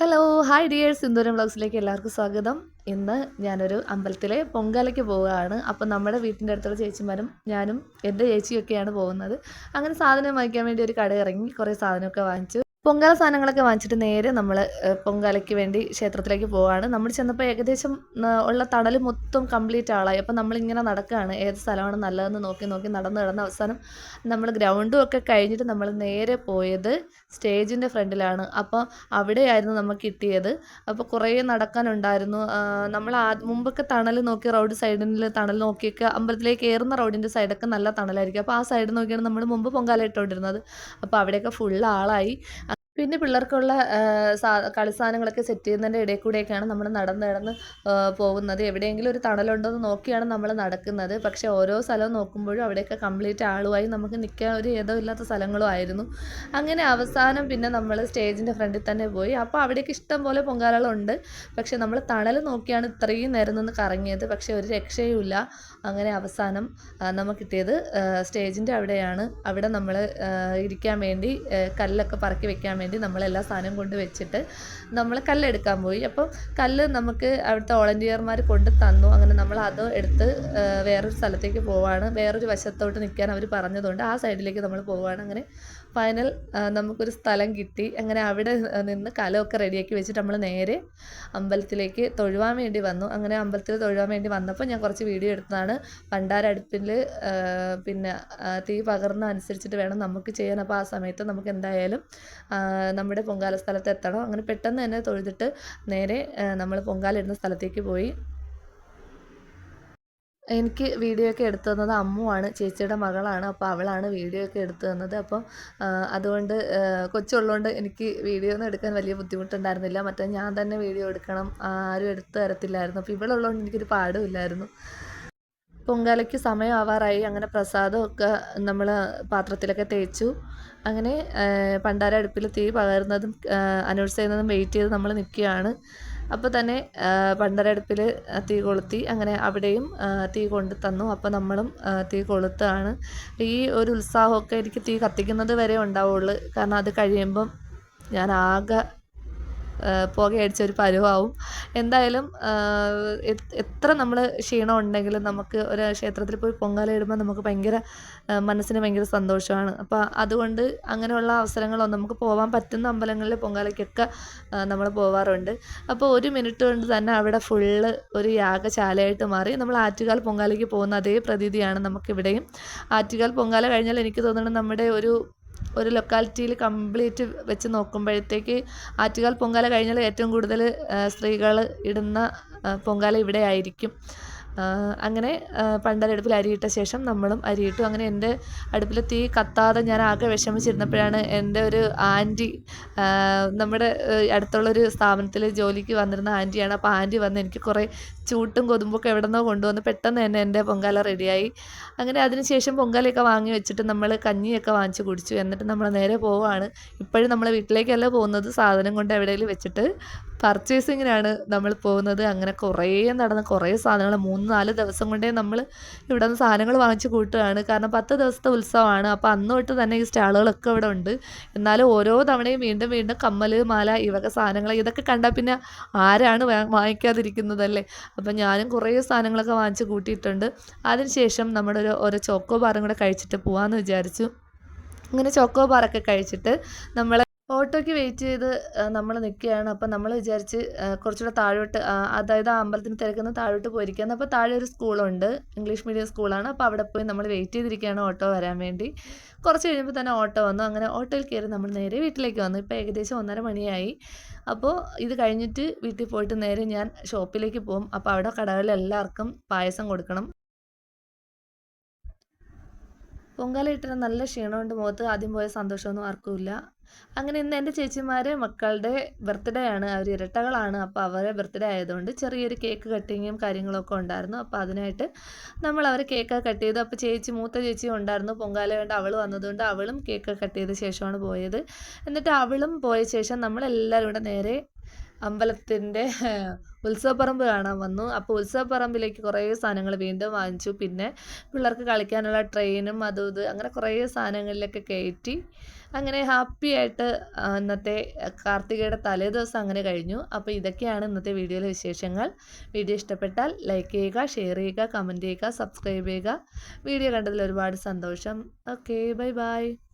Hello hi dear സിന്ദൂരം വ്ളോഗ്സിലേക്ക് എല്ലാവർക്കും സ്വാഗതം. ഇന്ന് ഞാനൊരു അമ്പലത്തിലെ പൊങ്കാലയ്ക്ക് പോവുകയാണ്. അപ്പം നമ്മുടെ വീട്ടിന്റെ അടുത്തുള്ള ചേച്ചിമാരും ഞാനും എന്റെ ചേച്ചിയൊക്കെയാണ് പോകുന്നത്. അങ്ങനെ സാധനം വാങ്ങിക്കാൻ വേണ്ടി ഒരു കട ഇറങ്ങി കുറേ സാധനമൊക്കെ വാങ്ങിച്ചു. പൊങ്കാല സാധനങ്ങളൊക്കെ വാങ്ങിച്ചിട്ട് നേരെ നമ്മൾ പൊങ്കാലയ്ക്ക് വേണ്ടി ക്ഷേത്രത്തിലേക്ക് പോവാണ്. നമ്മൾ ചെന്നപ്പോൾ ഏകദേശം ഉള്ള തണൽ മൊത്തം കംപ്ലീറ്റ് ആളായി. അപ്പം നമ്മളിങ്ങനെ നടക്കുകയാണ് ഏത് സ്ഥലമാണ് നല്ലതെന്ന് നോക്കി നോക്കി നടന്ന് നടന്ന് അവസാനം നമ്മൾ ഗ്രൗണ്ടും ഒക്കെ കഴിഞ്ഞിട്ട് നമ്മൾ നേരെ പോയത് സ്റ്റേജിന്റെ ഫ്രണ്ടിലാണ്. അപ്പോൾ അവിടെയായിരുന്നു നമുക്ക് കിട്ടിയത്. അപ്പോൾ കുറേ നടക്കാനുണ്ടായിരുന്നു. നമ്മൾ ആ മുമ്പൊക്കെ തണൽ നോക്കി റോഡ് സൈഡിൽ തണൽ നോക്കിയൊക്കെ അമ്പലത്തിലേക്ക് കയറുന്ന റോഡിന്റെ സൈഡൊക്കെ നല്ല തണലായിരിക്കും. അപ്പോൾ ആ സൈഡ് നോക്കിയാണ് നമ്മൾ മുമ്പ് പൊങ്കാല ഇട്ടുകൊണ്ടിരുന്നത്. അപ്പോൾ അവിടെയൊക്കെ ഫുൾ ആളായി. പിന്നെ പിള്ളേർക്കുള്ള സാ കളി സാധനങ്ങളൊക്കെ സെറ്റ് ചെയ്യുന്നതിന്റെ ഇടയിൽ കൂടെയൊക്കെയാണ് നമ്മൾ നടന്ന് നടന്ന് പോകുന്നത്. എവിടെയെങ്കിലും ഒരു തണലുണ്ടോ എന്ന് നോക്കിയാണ് നമ്മൾ നടക്കുന്നത്. പക്ഷേ ഓരോ സ്ഥലവും നോക്കുമ്പോഴും അവിടെയൊക്കെ കംപ്ലീറ്റ് ആളുമായി നമുക്ക് നിൽക്കാൻ ഒരു ഏതോ ഇല്ലാത്ത സ്ഥലങ്ങളും ആയിരുന്നു. അങ്ങനെ അവസാനം പിന്നെ നമ്മൾ സ്റ്റേജിന്റെ ഫ്രണ്ടിൽ തന്നെ പോയി. അപ്പോൾ അവിടേക്ക് ഇഷ്ടം പോലെ പൊങ്കാലകളുണ്ട്. പക്ഷേ നമ്മൾ തണൽ നോക്കിയാണ് ഇത്രയും നേരം നിന്ന് കറങ്ങിയത്. പക്ഷേ ഒരു രക്ഷയുമില്ല അങ്ങനെ അവസാനം നമുക്ക് കിട്ടിയത് സ്റ്റേജിന്റെ അവിടെയാണ്. അവിടെ നമ്മൾ ഇരിക്കാൻ വേണ്ടി കല്ലൊക്കെ പറക്കി വെക്കാൻ വേണ്ടി നമ്മൾ എല്ലാ സാധനവും കൊണ്ട് വെച്ചിട്ട് നമ്മൾ കല്ലെടുക്കാൻ പോയി. അപ്പോൾ കല്ല് നമുക്ക് അവിടുത്തെ വോളണ്ടിയർമാർ കൊണ്ട് തന്നു. അങ്ങനെ നമ്മൾ അത് എടുത്ത് വേറൊരു സ്ഥലത്തേക്ക് പോവാണ്. വേറൊരു വശത്തോട്ട് നിൽക്കാൻ അവർ പറഞ്ഞതുകൊണ്ട് ആ സൈഡിലേക്ക് നമ്മൾ പോവാണ്. അങ്ങനെ ഫൈനൽ നമുക്കൊരു സ്ഥലം കിട്ടി. അങ്ങനെ അവിടെ നിന്ന് കലമൊക്കെ റെഡിയാക്കി വെച്ചിട്ട് നമ്മൾ നേരെ അമ്പലത്തിലേക്ക് തൊഴുവാൻ വേണ്ടി വന്നു. അങ്ങനെ അമ്പലത്തിൽ തൊഴുവാൻ വേണ്ടി വന്നപ്പോൾ ഞാൻ കുറച്ച് വീഡിയോ എടുത്തതാണ്. പണ്ടാരടുപ്പിൽ പിന്നെ തീ പകർന്ന അനുസരിച്ചിട്ട് വേണം നമുക്ക് ചെയ്യാൻ. അപ്പോൾ ആ സമയത്ത് നമുക്ക് എന്തായാലും നമ്മുടെ പൊങ്കാല സ്ഥലത്ത് എത്തണം. അങ്ങനെ പെട്ടെന്ന് തന്നെ തൊഴുതിട്ട് നേരെ നമ്മൾ പൊങ്കാല ഇടുന്ന സ്ഥലത്തേക്ക് പോയി. എനിക്ക് വീഡിയോ ഒക്കെ എടുത്തു തന്നത് അമ്മുവാണ് ചേച്ചിയുടെ മകളാണ് അപ്പോൾ അവളാണ് വീഡിയോ ഒക്കെ എടുത്തു തന്നത്. അപ്പം അതുകൊണ്ട് കൊച്ചുള്ളതുകൊണ്ട് എനിക്ക് വീഡിയോ ഒന്നും എടുക്കാൻ വലിയ ബുദ്ധിമുട്ടുണ്ടായിരുന്നില്ല. മറ്റേ ഞാൻ തന്നെ വീഡിയോ എടുക്കണം ആരും എടുത്തു തരത്തില്ലായിരുന്നു. അപ്പോൾ ഇവളുള്ളതുകൊണ്ട് എനിക്കൊരു പാടുമില്ലായിരുന്നു പൊങ്കാലയ്ക്ക് സമയമാവാറായി അങ്ങനെ പ്രസാദമൊക്കെ നമ്മൾ പാത്രത്തിലൊക്കെ തേച്ചു. അങ്ങനെ പണ്ടാര അടുപ്പിൽ തീ പകരുന്നതും അനൗൺസ് ചെയ്യുന്നതും വെയിറ്റ് ചെയ്ത് നമ്മൾ നിൽക്കുകയാണ്. അപ്പോൾ തന്നെ പണ്ടരടുപ്പിൽ തീ കൊളുത്തി അങ്ങനെ അവിടെയും തീ കൊണ്ട് തന്നു. അപ്പോൾ നമ്മളും തീ കൊളുത്താണ്. ഈ ഒരു ഉത്സാഹമൊക്കെ എനിക്ക് തീ കത്തിക്കുന്നത് വരെ ഉണ്ടാവുള്ളൂ. കാരണം അത് കഴിയുമ്പം ഞാൻ ആകെ പുകയടിച്ച ഒരു പരുവാവും. എന്തായാലും എത്ര നമ്മൾ ക്ഷീണം ഉണ്ടെങ്കിലും നമുക്ക് ഒരു ക്ഷേത്രത്തിൽ പോയി പൊങ്കാലയിടുമ്പോൾ നമുക്ക് ഭയങ്കര മനസ്സിന് ഭയങ്കര സന്തോഷമാണ്. അപ്പോൾ അതുകൊണ്ട് അങ്ങനെയുള്ള അവസരങ്ങളൊന്നും നമുക്ക് പോകാൻ പറ്റുന്ന അമ്പലങ്ങളിൽ പൊങ്കാലയ്ക്കൊക്കെ നമ്മൾ പോവാറുണ്ട്. അപ്പോൾ ഒരു മിനിറ്റ് കൊണ്ട് തന്നെ അവിടെ ഫുള്ള് ഒരു യാഗശാലയായിട്ട് മാറി. നമ്മൾ ആറ്റുകാൽ പൊങ്കാലയ്ക്ക് പോകുന്ന അതേ പ്രതീതിയാണ് നമുക്കിവിടെയും. ആറ്റുകാൽ പൊങ്കാല കഴിഞ്ഞാൽ എനിക്ക് തോന്നുന്നത് നമ്മുടെ ഒരു ഒരു ലൊക്കാലിറ്റിയിൽ കംപ്ലീറ്റ് വെച്ച് നോക്കുമ്പോഴത്തേക്ക് ആറ്റുകാൽ പൊങ്കാല കഴിഞ്ഞാൽ ഏറ്റവും കൂടുതൽ സ്ത്രീകൾ ഇടുന്ന പൊങ്കാല ഇവിടെ ആയിരിക്കും അങ്ങനെ പണ്ടരടുപ്പിൽ അരിയിട്ട ശേഷം നമ്മളും അരിയിട്ടു. അങ്ങനെ എന്റെ അടുപ്പിൽ തീ കത്താതെ ഞാൻ ആകെ വിഷമിച്ചിരുന്നപ്പോഴാണ് എന്റെ ഒരു ആന്റി നമ്മുടെ അടുത്തുള്ളൊരു സ്ഥാപനത്തിൽ ജോലിക്ക് വന്നിരുന്ന ആന്റിയാണ്. അപ്പോൾ ആന്റി വന്ന് എനിക്ക് കുറേ ചൂട്ടും കൊതുമ്പൊക്കെ എവിടെ നിന്നോ കൊണ്ടുവന്ന് പെട്ടെന്ന് തന്നെ എന്റെ പൊങ്കാല റെഡിയായി. അങ്ങനെ അതിനുശേഷം പൊങ്കാലയൊക്കെ വാങ്ങി വെച്ചിട്ട് നമ്മൾ കഞ്ഞിയൊക്കെ വാങ്ങിച്ച് കുടിച്ചു. എന്നിട്ട് നമ്മൾ നേരെ പോവുകയാണ് ഇപ്പോഴും നമ്മൾ വീട്ടിലേക്കല്ല പോകുന്നത്. സാധനം കൊണ്ട് എവിടെയെങ്കിലും വെച്ചിട്ട് പർച്ചേസിങ്ങിനാണ് നമ്മൾ പോകുന്നത്. അങ്ങനെ കുറേ നടന്ന് കുറേ സാധനങ്ങൾ മൂന്ന് നാല് ദിവസം കൊണ്ടേ നമ്മൾ ഇവിടെ നിന്ന് സാധനങ്ങൾ വാങ്ങിച്ച് കൂട്ടുകയാണ്. കാരണം പത്ത് ദിവസത്തെ ഉത്സവമാണ്. അപ്പോൾ അന്ന് തൊട്ട് തന്നെ ഈ സ്റ്റാളുകളൊക്കെ ഇവിടെ ഉണ്ട്. എന്നാലും ഓരോ തവണയും വീണ്ടും വീണ്ടും കമ്മൽ മാല ഇവക വക സാധനങ്ങൾ ഇതൊക്കെ കണ്ടാൽ പിന്നെ ആരാണ് വാങ്ങിക്കാതിരിക്കുന്നതല്ലേ? അപ്പം ഞാനും കുറേ സാധനങ്ങളൊക്കെ വാങ്ങിച്ച് കൂട്ടിയിട്ടുണ്ട്. അതിനുശേഷം നമ്മുടെ ഒരു ഓരോ ചോക്കോ ബാറും കൂടെ കഴിച്ചിട്ട് പോകാമെന്ന് വിചാരിച്ചു. അങ്ങനെ ചോക്കോ ബാറൊക്കെ കഴിച്ചിട്ട് നമ്മൾ ഓട്ടോയ്ക്ക് വെയിറ്റ് ചെയ്ത് നമ്മൾ നിൽക്കുകയാണ് അപ്പം നമ്മൾ വിചാരിച്ച് കുറച്ചുകൂടെ താഴോട്ട് അതായത് ആ അമ്പലത്തിന് തിരക്കുന്ന താഴോട്ട് പോയിരിക്കുകയാണ്. അപ്പോൾ താഴെ ഒരു സ്കൂളുണ്ട്. ഇംഗ്ലീഷ് മീഡിയം സ്കൂളാണ്. അപ്പോൾ അവിടെ പോയി നമ്മൾ വെയിറ്റ് ചെയ്തിരിക്കുകയാണ് ഓട്ടോ വരാൻ വേണ്ടി. കുറച്ച് കഴിയുമ്പോൾ തന്നെ ഓട്ടോ വന്നു. അങ്ങനെ ഓട്ടോയിൽ കയറി നമ്മൾ നേരെ വീട്ടിലേക്ക് വന്നു. ഇപ്പോൾ ഏകദേശം ഒന്നര മണിയായി. അപ്പോൾ ഇത് കഴിഞ്ഞിട്ട് വീട്ടിൽ പോയിട്ട് നേരെ ഞാൻ ഷോപ്പിലേക്ക് പോകും. അപ്പോൾ അവിടെ കടകളിൽ എല്ലാവർക്കും പായസം കൊടുക്കണം. പൊങ്കാല ഇട്ടിട്ട് നല്ല ക്ഷീണമുണ്ട് മുഖത്ത്. ആദ്യം പോയ സന്തോഷമൊന്നും ആർക്കുമില്ല അങ്ങനെ ഇന്ന് എന്റെ ചേച്ചിമാരെ മക്കളുടെ ബർത്ത്ഡേ ആണ്. അവർ ഇരട്ടകളാണ്. അപ്പോൾ അവരെ ബർത്ത്ഡേ ആയതുകൊണ്ട് ചെറിയൊരു കേക്ക് കട്ടിങ്ങും കാര്യങ്ങളൊക്കെ ഉണ്ടായിരുന്നു. അപ്പോൾ അതിനായിട്ട് നമ്മൾ അവർ കേക്ക് കട്ട് ചെയ്തു. അപ്പോൾ ചേച്ചി മൂത്ത ചേച്ചി ഉണ്ടായിരുന്നു. പൊങ്കാല കണ്ട് അവൾ വന്നതുകൊണ്ട് അവളും കേക്ക് കട്ട് ചെയ്ത ശേഷമാണ് പോയത്. എന്നിട്ട് അവളും പോയ ശേഷം നമ്മളെല്ലാവരും കൂടെ നേരെ അമ്പലത്തിന്റെ ഉത്സവപ്പറമ്പ് കാണാൻ വന്നു. അപ്പോൾ ഉത്സവപ്പറമ്പിലേക്ക് കുറേ സാധനങ്ങൾ വീണ്ടും വാങ്ങിച്ചു. പിന്നെ പിള്ളേർക്ക് കളിക്കാനുള്ള ട്രെയിനും അതും ഇത് അങ്ങനെ കുറേ സാധനങ്ങളിലൊക്കെ കയറ്റി. അങ്ങനെ ഹാപ്പി ആയിട്ട് ഇന്നത്തെ കാർത്തികയുടെ തലേദിവസം അങ്ങനെ കഴിഞ്ഞു. അപ്പോൾ ഇതൊക്കെയാണ് ഇന്നത്തെ വീഡിയോയിലെ വിശേഷങ്ങൾ. വീഡിയോ ഇഷ്ടപ്പെട്ടാൽ ലൈക്ക് ചെയ്യുക ഷെയർ ചെയ്യുക കമന്റ് ചെയ്യുക സബ്സ്ക്രൈബ് ചെയ്യുക. വീഡിയോ കണ്ടതിൽ ഒരുപാട് സന്തോഷം. Okay bye bye.